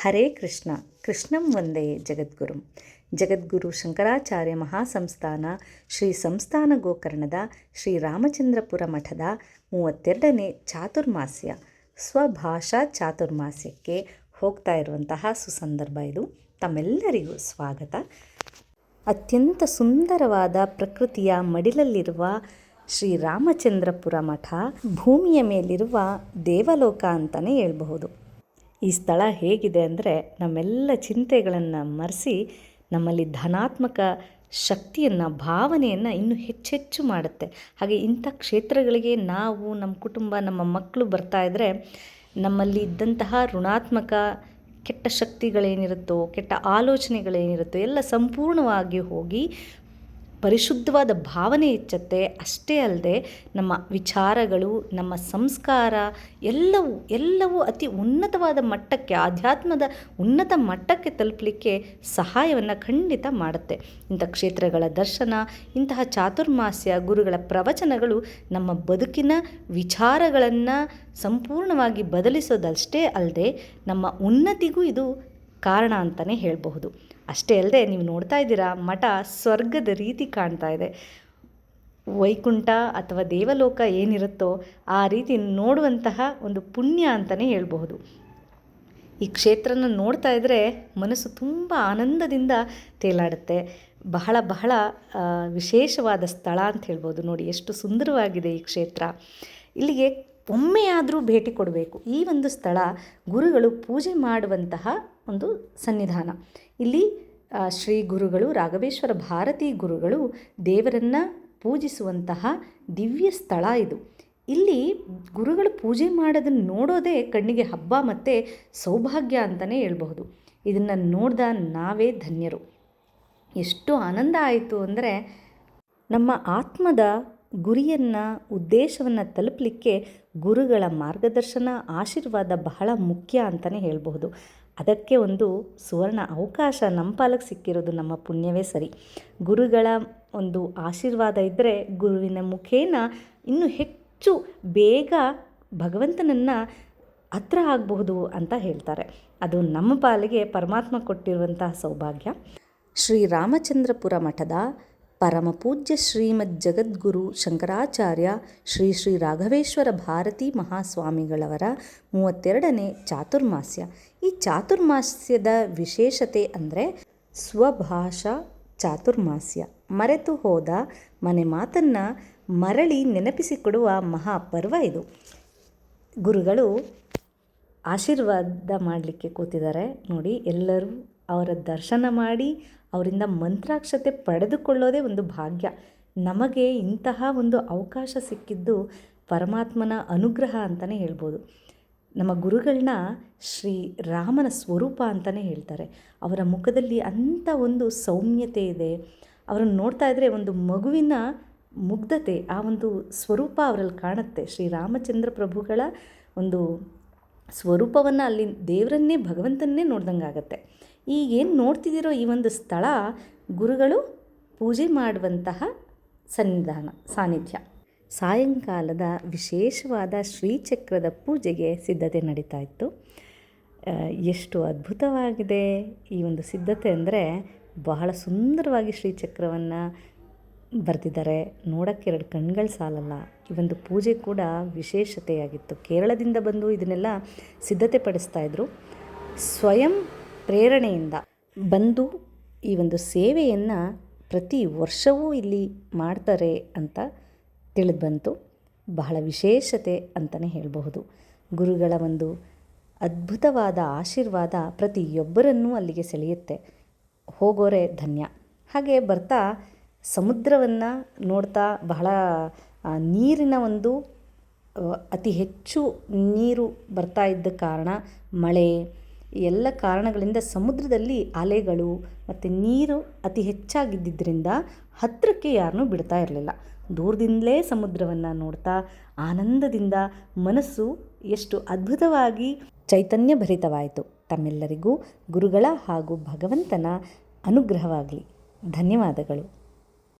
ಹರೇ ಕೃಷ್ಣ, ಕೃಷ್ಣಂ ವಂದೇ ಜಗದ್ಗುರು. ಜಗದ್ಗುರು ಶಂಕರಾಚಾರ್ಯ ಮಹಾಸಂಸ್ಥಾನ, ಶ್ರೀ ಸಂಸ್ಥಾನ ಗೋಕರ್ಣದ, ಶ್ರೀ ರಾಮಚಂದ್ರಪುರ ಮಠದ ಮೂವತ್ತೆರಡನೇ ಚಾತುರ್ಮಾಸ್ಯ. ಸ್ವಭಾಷಾ ಚಾತುರ್ಮಾಸ್ಯಕ್ಕೆ ಹೋಗ್ತಾ ಇರುವಂತಹ ಸುಸಂದರ್ಭ ಇದು. ತಮ್ಮೆಲ್ಲರಿಗೂ ಸ್ವಾಗತ. ಅತ್ಯಂತ ಸುಂದರವಾದ ಪ್ರಕೃತಿಯ ಮಡಿಲಲ್ಲಿರುವ ಶ್ರೀ ರಾಮಚಂದ್ರಪುರ ಮಠ ಭೂಮಿಯ ಮೇಲಿರುವ ದೇವಲೋಕ ಅಂತಲೇ ಹೇಳ್ಬಹುದು. ಈ ಸ್ಥಳ ಹೇಗಿದೆ ಅಂದರೆ ನಮ್ಮೆಲ್ಲ ಚಿಂತೆಗಳನ್ನು ಮರೆಸಿ ನಮ್ಮಲ್ಲಿ ಧನಾತ್ಮಕ ಶಕ್ತಿಯನ್ನು, ಭಾವನೆಯನ್ನು ಇನ್ನೂ ಹೆಚ್ಚೆಚ್ಚು ಮಾಡುತ್ತೆ. ಹಾಗೆ ಇಂಥ ಕ್ಷೇತ್ರಗಳಿಗೆ ನಾವು ನಮ್ಮ ಕುಟುಂಬ, ನಮ್ಮ ಮಕ್ಕಳು ಬರ್ತಾ ಇದ್ದರೆ ನಮ್ಮಲ್ಲಿ ಇದ್ದಂತಹ ಋಣಾತ್ಮಕ ಕೆಟ್ಟ ಶಕ್ತಿಗಳೇನಿರುತ್ತೋ, ಕೆಟ್ಟ ಆಲೋಚನೆಗಳೇನಿರುತ್ತೋ, ಎಲ್ಲ ಸಂಪೂರ್ಣವಾಗಿ ಹೋಗಿ ಪರಿಶುದ್ಧವಾದ ಭಾವನೆ ಹೆಚ್ಚುತ್ತೆ ಅಷ್ಟೇ ಅಲ್ಲದೆ ನಮ್ಮ ವಿಚಾರಗಳು, ನಮ್ಮ ಸಂಸ್ಕಾರ ಎಲ್ಲವೂ ಎಲ್ಲವೂ ಅತಿ ಉನ್ನತವಾದ ಮಟ್ಟಕ್ಕೆ, ಆಧ್ಯಾತ್ಮದ ಉನ್ನತ ಮಟ್ಟಕ್ಕೆ ತಲುಪಲಿಕ್ಕೆ ಸಹಾಯವನ್ನು ಖಂಡಿತ ಮಾಡುತ್ತೆ. ಇಂಥ ಕ್ಷೇತ್ರಗಳ ದರ್ಶನ, ಇಂತಹ ಚಾತುರ್ಮಾಸ್ಯ, ಗುರುಗಳ ಪ್ರವಚನಗಳು ನಮ್ಮ ಬದುಕಿನ ವಿಚಾರಗಳನ್ನು ಸಂಪೂರ್ಣವಾಗಿ ಬದಲಿಸೋದಷ್ಟೇ ಅಲ್ಲದೆ ನಮ್ಮ ಉನ್ನತಿಗೂ ಇದು ಕಾರಣ ಅಂತಲೇ ಹೇಳಬಹುದು. ಅಷ್ಟೇ ಅಲ್ಲದೆ ನೀವು ನೋಡ್ತಾ ಇದ್ದೀರಾ, ಮಠ ಸ್ವರ್ಗದ ರೀತಿ ಕಾಣ್ತಾ ಇದೆ. ವೈಕುಂಠ ಅಥವಾ ದೇವಲೋಕ ಏನಿರುತ್ತೋ ಆ ರೀತಿ ನೋಡುವಂತಹ ಒಂದು ಪುಣ್ಯ ಅಂತಲೇ ಹೇಳಬಹುದು. ಈ ಕ್ಷೇತ್ರನ ನೋಡ್ತಾ ಇದ್ದರೆ ಮನಸ್ಸು ತುಂಬ ಆನಂದದಿಂದ ತೇಲಾಡುತ್ತೆ. ಬಹಳ ಬಹಳ ವಿಶೇಷವಾದ ಸ್ಥಳ ಅಂತ ಹೇಳ್ಬೋದು ನೋಡಿ ಎಷ್ಟು ಸುಂದರವಾಗಿದೆ ಈ ಕ್ಷೇತ್ರ. ಇಲ್ಲಿಗೆ ಒಮ್ಮೆಯಾದರೂ ಭೇಟಿ ಕೊಡಬೇಕು. ಈ ಒಂದು ಸ್ಥಳ ಗುರುಗಳು ಪೂಜೆ ಮಾಡುವಂತಹ ಒಂದು ಸನ್ನಿಧಾನ. ಇಲ್ಲಿ ಶ್ರೀ ಗುರುಗಳು, ರಾಘವೇಶ್ವರ ಭಾರತೀ ಗುರುಗಳು ದೇವರನ್ನು ಪೂಜಿಸುವಂತಹ ದಿವ್ಯ ಸ್ಥಳ ಇದು. ಇಲ್ಲಿ ಗುರುಗಳು ಪೂಜೆ ಮಾಡೋದನ್ನು ನೋಡೋದೇ ಕಣ್ಣಿಗೆ ಹಬ್ಬ ಮತ್ತು ಸೌಭಾಗ್ಯ ಅಂತಲೇ ಹೇಳ್ಬಹುದು. ಇದನ್ನು ನೋಡ್ದ ನಾವೇ ಧನ್ಯರು. ಎಷ್ಟು ಆನಂದ ಆಯಿತು ಅಂದರೆ ನಮ್ಮ ಆತ್ಮದ ಗುರಿಯನ್ನು, ಉದ್ದೇಶವನ್ನು ತಲುಪಲಿಕ್ಕೆ ಗುರುಗಳ ಮಾರ್ಗದರ್ಶನ, ಆಶೀರ್ವಾದ ಬಹಳ ಮುಖ್ಯ ಅಂತಲೇ ಹೇಳಬಹುದು. ಅದಕ್ಕೆ ಒಂದು ಸುವರ್ಣ ಅವಕಾಶ ನಮ್ಮ ಪಾಲಕ್ಕೆ ಸಿಕ್ಕಿರೋದು ನಮ್ಮ ಪುಣ್ಯವೇ ಸರಿ. ಗುರುಗಳ ಒಂದು ಆಶೀರ್ವಾದ ಇದ್ದರೆ ಗುರುವಿನ ಮುಖೇನ ಇನ್ನೂ ಹೆಚ್ಚು ಬೇಗ ಭಗವಂತನನ್ನು ಹತ್ರ ಆಗಬಹುದು ಅಂತ ಹೇಳ್ತಾರೆ. ಅದು ನಮ್ಮ ಪಾಲಿಗೆ ಪರಮಾತ್ಮ ಕೊಟ್ಟಿರುವಂತಹ ಸೌಭಾಗ್ಯ. ಶ್ರೀ ರಾಮಚಂದ್ರಪುರ ಮಠದ ಪರಮಪೂಜ್ಯ ಶ್ರೀಮದ್ ಜಗದ್ಗುರು ಶಂಕರಾಚಾರ್ಯ ಶ್ರೀ ಶ್ರೀ ರಾಘವೇಶ್ವರ ಭಾರತೀ ಮಹಾಸ್ವಾಮಿಗಳವರ ಮೂವತ್ತೆರಡನೇ ಚಾತುರ್ಮಾಸ್ಯ. ಈ ಚಾತುರ್ಮಾಸ್ಯದ ವಿಶೇಷತೆ ಅಂದರೆ ಸ್ವಭಾಷಾ ಚಾತುರ್ಮಾಸ್ಯ. ಮರೆತು ಹೋದ ಮನೆ ಮಾತನ್ನು ಮರಳಿ ನೆನಪಿಸಿಕೊಡುವ ಮಹಾಪರ್ವ ಇದು. ಗುರುಗಳು ಆಶೀರ್ವಾದ ಮಾಡಲಿಕ್ಕೆ ಕೂತಿದ್ದಾರೆ. ನೋಡಿ, ಎಲ್ಲರೂ ಅವರ ದರ್ಶನ ಮಾಡಿ ಅವರಿಂದ ಮಂತ್ರಾಕ್ಷತೆ ಪಡೆದುಕೊಳ್ಳೋದೇ ಒಂದು ಭಾಗ್ಯ. ನಮಗೆ ಇಂತಹ ಒಂದು ಅವಕಾಶ ಸಿಕ್ಕಿದ್ದು ಪರಮಾತ್ಮನ ಅನುಗ್ರಹ ಅಂತಲೇ ಹೇಳ್ಬೋದು. ನಮ್ಮ ಗುರುಗಳನ್ನ ಶ್ರೀ ರಾಮನ ಸ್ವರೂಪ ಅಂತಲೇ ಹೇಳ್ತಾರೆ. ಅವರ ಮುಖದಲ್ಲಿ ಅಂಥ ಒಂದು ಸೌಮ್ಯತೆ ಇದೆ. ಅವರನ್ನು ನೋಡ್ತಾ ಇದ್ದರೆ ಒಂದು ಮಗುವಿನ ಮುಗ್ಧತೆ, ಆ ಒಂದು ಸ್ವರೂಪ ಅವರಲ್ಲಿ ಕಾಣುತ್ತೆ. ಶ್ರೀ ರಾಮಚಂದ್ರ ಪ್ರಭುಗಳ ಒಂದು ಸ್ವರೂಪವನ್ನು ಅಲ್ಲಿ ದೇವರನ್ನೇ, ಭಗವಂತನ್ನೇ ನೋಡ್ದಂಗೆ ಆಗುತ್ತೆ ಈಗ ಏನು ನೋಡ್ತಿದ್ದೀರೋ ಈ ಒಂದು ಸ್ಥಳ, ಗುರುಗಳು ಪೂಜೆ ಮಾಡುವಂತಹ ಸನ್ನಿಧಾನ, ಸಾನ್ನಿಧ್ಯ. ಸಾಯಂಕಾಲದ ವಿಶೇಷವಾದ ಶ್ರೀಚಕ್ರದ ಪೂಜೆಗೆ ಸಿದ್ಧತೆ ನಡೀತಾ ಇತ್ತು. ಎಷ್ಟು ಅದ್ಭುತವಾಗಿದೆ ಈ ಒಂದು ಸಿದ್ಧತೆ ಅಂದರೆ ಬಹಳ ಸುಂದರವಾಗಿ ಶ್ರೀಚಕ್ರವನ್ನು ಬರೆದಿದ್ದಾರೆ. ನೋಡೋಕ್ಕೆ ಎರಡು ಕಣ್ಗಳು ಸಾಲಲ್ಲ. ಈ ಒಂದು ಪೂಜೆ ಕೂಡ ವಿಶೇಷತೆಯಾಗಿತ್ತು. ಕೇರಳದಿಂದ ಬಂದು ಇದನ್ನೆಲ್ಲ ಸಿದ್ಧತೆ ಪಡಿಸ್ತಾಯಿದ್ರು ಸ್ವಯಂ ಪ್ರೇರಣೆಯಿಂದ ಬಂದು ಈ ಒಂದು ಸೇವೆಯನ್ನು ಪ್ರತಿ ವರ್ಷವೂ ಇಲ್ಲಿ ಮಾಡ್ತಾರೆ ಅಂತ ತಿಳಿದು ಬಂತು. ಬಹಳ ವಿಶೇಷತೆ ಅಂತಲೇ ಹೇಳಬಹುದು. ಗುರುಗಳ ಒಂದು ಅದ್ಭುತವಾದ ಆಶೀರ್ವಾದ ಪ್ರತಿಯೊಬ್ಬರನ್ನೂ ಅಲ್ಲಿಗೆ ಸೆಳೆಯುತ್ತೆ. ಹೋಗೋರೆ ಧನ್ಯ. ಹಾಗೆ ಬರ್ತಾ ಸಮುದ್ರವನ್ನು ನೋಡ್ತಾ ಬಹಳ ನೀರಿನ ಒಂದು ಅತಿ ಹೆಚ್ಚು ನೀರು ಬರ್ತಾ ಇದ್ದ ಕಾರಣ ಮಳೆ ಎಲ್ಲ ಕಾರಣಗಳಿಂದ ಸಮುದ್ರದಲ್ಲಿ ಅಲೆಗಳು ಮತ್ತು ನೀರು ಅತಿ ಹೆಚ್ಚಾಗಿದ್ದರಿಂದ ಹತ್ತಿರಕ್ಕೆ ಯಾರನ್ನೂ ಬಿಡ್ತಾ ಇರಲಿಲ್ಲ. ದೂರದಿಂದಲೇ ಸಮುದ್ರವನ್ನು ನೋಡ್ತಾ ಆನಂದದಿಂದ ಮನಸ್ಸು ಎಷ್ಟು ಅದ್ಭುತವಾಗಿ ಚೈತನ್ಯ ಭರಿತವಾಯಿತು ತಮ್ಮೆಲ್ಲರಿಗೂ ಗುರುಗಳ ಹಾಗೂ ಭಗವಂತನ ಅನುಗ್ರಹವಾಗಲಿ. ಧನ್ಯವಾದಗಳು.